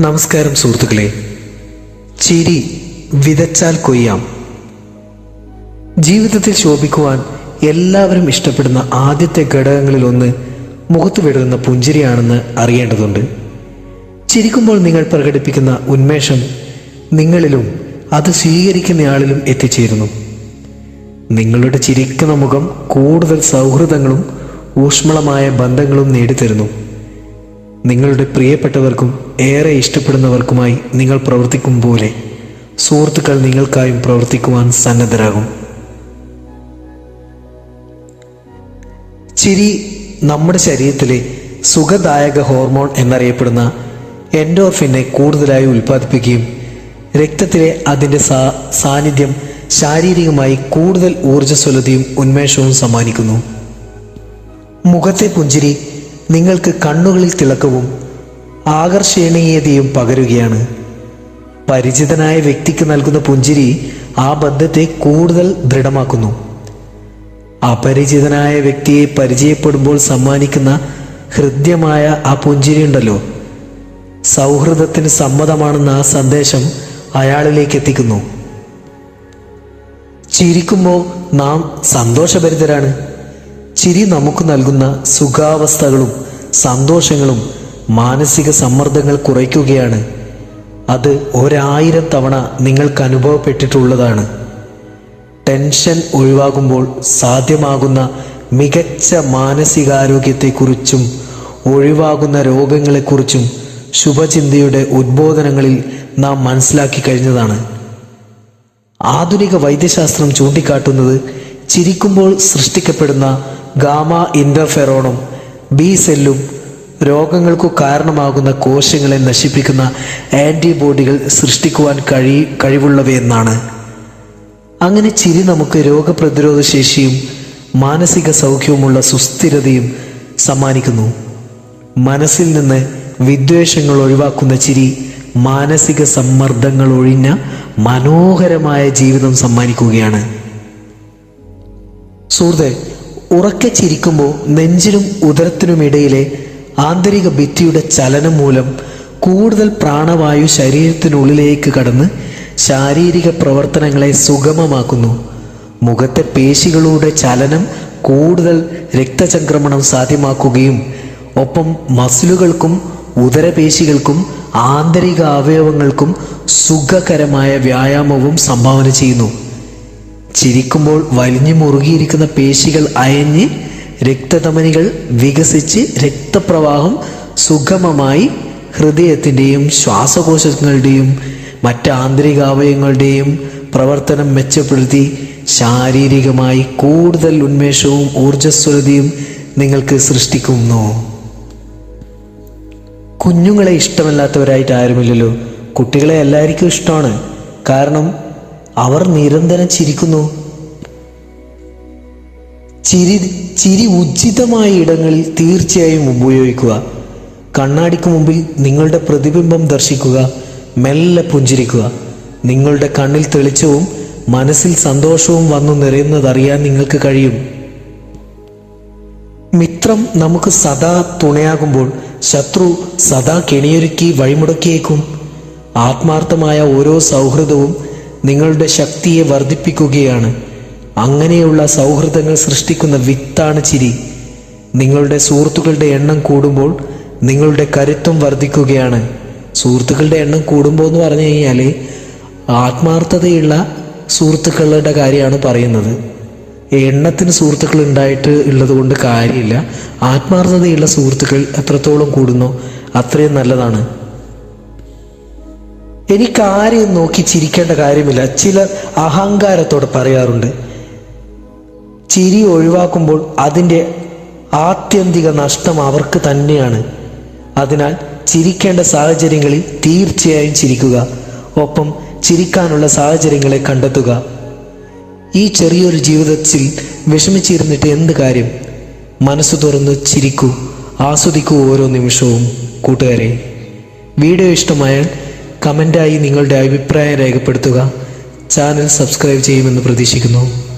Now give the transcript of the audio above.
നമസ്കാരം സുഹൃത്തുക്കളെ. ചിരി വിതച്ചാൽ കൊയ്യാം. ജീവിതത്തിൽ ശോഭിക്കുവാൻ എല്ലാവരും ഇഷ്ടപ്പെടുന്ന ആദ്യത്തെ ഘടകങ്ങളിൽ ഒന്ന് മുഖത്ത് വിടരുന്ന പുഞ്ചിരിയാണെന്ന് അറിയേണ്ടതുണ്ട്. ചിരിക്കുമ്പോൾ നിങ്ങൾ പ്രകടിപ്പിക്കുന്ന ഉന്മേഷം നിങ്ങളിലും അത് സ്വീകരിക്കുന്നയാളിലും എത്തിച്ചേരുന്നു. നിങ്ങളുടെ ചിരിക്കുന്ന മുഖം കൂടുതൽ സൗഹൃദങ്ങളും ഊഷ്മളമായ ബന്ധങ്ങളും നേടിത്തരുന്നു. നിങ്ങളുടെ പ്രിയപ്പെട്ടവർക്കും ഏറെ ഇഷ്ടപ്പെടുന്നവർക്കുമായി നിങ്ങൾ പ്രവർത്തിക്കും പോലെ സുഹൃത്തുക്കൾ നിങ്ങൾക്കായും പ്രവർത്തിക്കുവാൻ സന്നദ്ധരാകും. ചിരി നമ്മുടെ ശരീരത്തിലെ സുഖദായക ഹോർമോൺ എന്നറിയപ്പെടുന്ന എൻഡോർഫിനെ കൂടുതലായി ഉൽപ്പാദിപ്പിക്കുകയും രക്തത്തിലെ അതിന്റെ സാ സാന്നിധ്യം ശാരീരികമായി കൂടുതൽ ഊർജസ്വലതയും ഉന്മേഷവും സമ്മാനിക്കുന്നു. മുഖത്തെ പുഞ്ചിരി നിങ്ങൾക്ക് കണ്ണുകളിൽ തിളക്കവും ആകർഷണീയതയും പകരുകയാണ്. പരിചിതനായ വ്യക്തിക്ക് നൽകുന്ന പുഞ്ചിരി ആ ബന്ധത്തെ കൂടുതൽ ദൃഢമാക്കുന്നു. അപരിചിതനായ വ്യക്തിയെ പരിചയപ്പെടുമ്പോൾ സമ്മാനിക്കുന്ന ഹൃദ്യമായ ആ പുഞ്ചിരി ഉണ്ടല്ലോ. സൗഹൃദത്തിന് സമ്മതമാണെന്ന ആ സന്ദേശം അയാളിലേക്ക് എത്തിക്കുന്നു. ചിരിക്കുമ്പോൾ നാം സന്തോഷഭരിതരാണ്. ചിരി നമുക്ക് നൽകുന്ന സുഖാവസ്ഥകളും സന്തോഷങ്ങളും മാനസിക സമ്മർദ്ദങ്ങൾ കുറയ്ക്കുകയാണ്. അത് ഒരായിരം തവണ നിങ്ങൾക്ക് അനുഭവപ്പെട്ടിട്ടുള്ളതാണ്. ടെൻഷൻ ഒഴിവാകുമ്പോൾ സാധ്യമാകുന്ന മികച്ച മാനസികാരോഗ്യത്തെക്കുറിച്ചും ഒഴിവാകുന്ന രോഗങ്ങളെക്കുറിച്ചും ശുഭചിന്തയുടെ ഉദ്ബോധനങ്ങളിൽ നാം മനസ്സിലാക്കി കഴിഞ്ഞതാണ്. ആധുനിക വൈദ്യശാസ്ത്രം ചൂണ്ടിക്കാട്ടുന്നത് ചിരിക്കുമ്പോൾ സൃഷ്ടിക്കപ്പെടുന്ന ഗാമ ഇന്റർഫെറോണും ബി സെല്ലും രോഗങ്ങൾക്കു കാരണമാകുന്ന കോശങ്ങളെ നശിപ്പിക്കുന്ന ആന്റിബോഡികൾ സൃഷ്ടിക്കുവാൻ കഴി കഴിവുള്ളവയെന്നാണ്. അങ്ങനെ ചിരി നമുക്ക് രോഗപ്രതിരോധ ശേഷിയും മാനസിക സൗഖ്യവുമുള്ള സുസ്ഥിരതയും സമ്മാനിക്കുന്നു. മനസ്സിൽ നിന്ന് വിദ്വേഷങ്ങൾ ഒഴിവാക്കുന്ന ചിരി മാനസിക സമ്മർദ്ദങ്ങൾ ഒഴിഞ്ഞ മനോഹരമായ ജീവിതം സമ്മാനിക്കുകയാണ്. സുഹൃത്തെ ഉറക്കെ ചിരിക്കുമ്പോൾ നെഞ്ചിനും ഉദരത്തിനുമിടയിലെ ആന്തരിക ഭിത്തിയുടെ ചലനം മൂലം കൂടുതൽ പ്രാണവായു ശരീരത്തിനുള്ളിലേക്ക് കടന്ന് ശാരീരിക പ്രവർത്തനങ്ങളെ സുഗമമാക്കുന്നു. മുഖത്തെ പേശികളുടെ ചലനം കൂടുതൽ രക്തചംക്രമണം സാധ്യമാക്കുകയും ഒപ്പം മസിലുകൾക്കും ഉദരപേശികൾക്കും ആന്തരിക അവയവങ്ങൾക്കും സുഖകരമായ വ്യായാമവും സംഭാവന ചെയ്യുന്നു. ചിരിക്കുമ്പോൾ വലിഞ്ഞു മുറുകിയിരിക്കുന്ന പേശികൾ അയഞ്ഞ് രക്തധമനികൾ വികസിച്ച് രക്തപ്രവാഹം സുഗമമായി ഹൃദയത്തിന്റെയും ശ്വാസകോശങ്ങളുടെയും മറ്റ് ആന്തരികാവയങ്ങളുടെയും പ്രവർത്തനം മെച്ചപ്പെടുത്തി ശാരീരികമായി കൂടുതൽ ഉന്മേഷവും ഊർജസ്വലതയും നിങ്ങൾക്ക് സൃഷ്ടിക്കുന്നു. കുഞ്ഞുങ്ങളെ ഇഷ്ടമല്ലാത്തവരായിട്ട് ആരുമില്ലല്ലോ. കുട്ടികളെ എല്ലാവർക്കും ഇഷ്ടമാണ്. കാരണം അവർ നിരന്തരം ചിരിക്കുന്നു. ചിരി ചിരി ഉചിതമായ ഇടങ്ങളിൽ തീർച്ചയായും ഉപയോഗിക്കുക. കണ്ണാടിക്ക് മുമ്പിൽ നിങ്ങളുടെ പ്രതിബിംബം ദർശിക്കുക മെല്ലെ പുഞ്ചിരിക്കുക. നിങ്ങളുടെ കണ്ണിൽ തെളിച്ചവും മനസ്സിൽ സന്തോഷവും വന്നു നിറയുന്നതറിയാൻ നിങ്ങൾക്ക് കഴിയും. മിത്രം നമുക്ക് സദാ തുണയാകുമ്പോൾ ശത്രു സദാ കെണിയൊരുക്കി വഴിമുടക്കിയേക്കും. ആത്മാർത്ഥമായ ഓരോ സൗഹൃദവും നിങ്ങളുടെ ശക്തിയെ വർദ്ധിപ്പിക്കുകയാണ്. അങ്ങനെയുള്ള സൗഹൃദങ്ങൾ സൃഷ്ടിക്കുന്ന വിത്താണ് ചിരി. നിങ്ങളുടെ സുഹൃത്തുക്കളുടെ എണ്ണം കൂടുമ്പോൾ നിങ്ങളുടെ കരുത്തും വർദ്ധിക്കുകയാണ്. സുഹൃത്തുക്കളുടെ എണ്ണം കൂടുമ്പോൾ എന്ന് പറഞ്ഞു കഴിഞ്ഞാൽ ആത്മാർത്ഥതയുള്ള സുഹൃത്തുക്കളുടെ കാര്യമാണ് പറയുന്നത്. എണ്ണത്തിന് സുഹൃത്തുക്കൾ ഉണ്ടായിട്ട് ഉള്ളത് കൊണ്ട് കാര്യമില്ല. ആത്മാർത്ഥതയുള്ള സുഹൃത്തുക്കൾ എത്രത്തോളം കൂടുന്നോ അത്രയും നല്ലതാണ്. എനിക്ക് ആരെയും നോക്കി ചിരിക്കേണ്ട കാര്യമില്ല. ചിലർ അഹങ്കാരത്തോടെ പറയാറുണ്ട്. ചിരി ഒഴിവാക്കുമ്പോൾ അതിന്റെ ആത്യന്തിക നഷ്ടം അവർക്ക് തന്നെയാണ്. അതിനാൽ ചിരിക്കേണ്ട സാഹചര്യങ്ങളിൽ തീർച്ചയായും ചിരിക്കുക. ഒപ്പം ചിരിക്കാനുള്ള സാഹചര്യങ്ങളെ കണ്ടെത്തുക. ഈ ചെറിയൊരു ജീവിതത്തിൽ വിഷമിച്ചിരുന്നിട്ട് എന്ത് കാര്യം? മനസ്സ് തുറന്ന് ചിരിക്കൂ. ആസ്വദിക്കൂ ഓരോ നിമിഷവും. കൂട്ടുകാരെ വീഡിയോ ഇഷ്ടമായാൽ കമന്റായി നിങ്ങളുടെ അഭിപ്രായം രേഖപ്പെടുത്തുക. ചാനൽ സബ്സ്ക്രൈബ് ചെയ്യുമെന്ന് പ്രതീക്ഷിക്കുന്നു.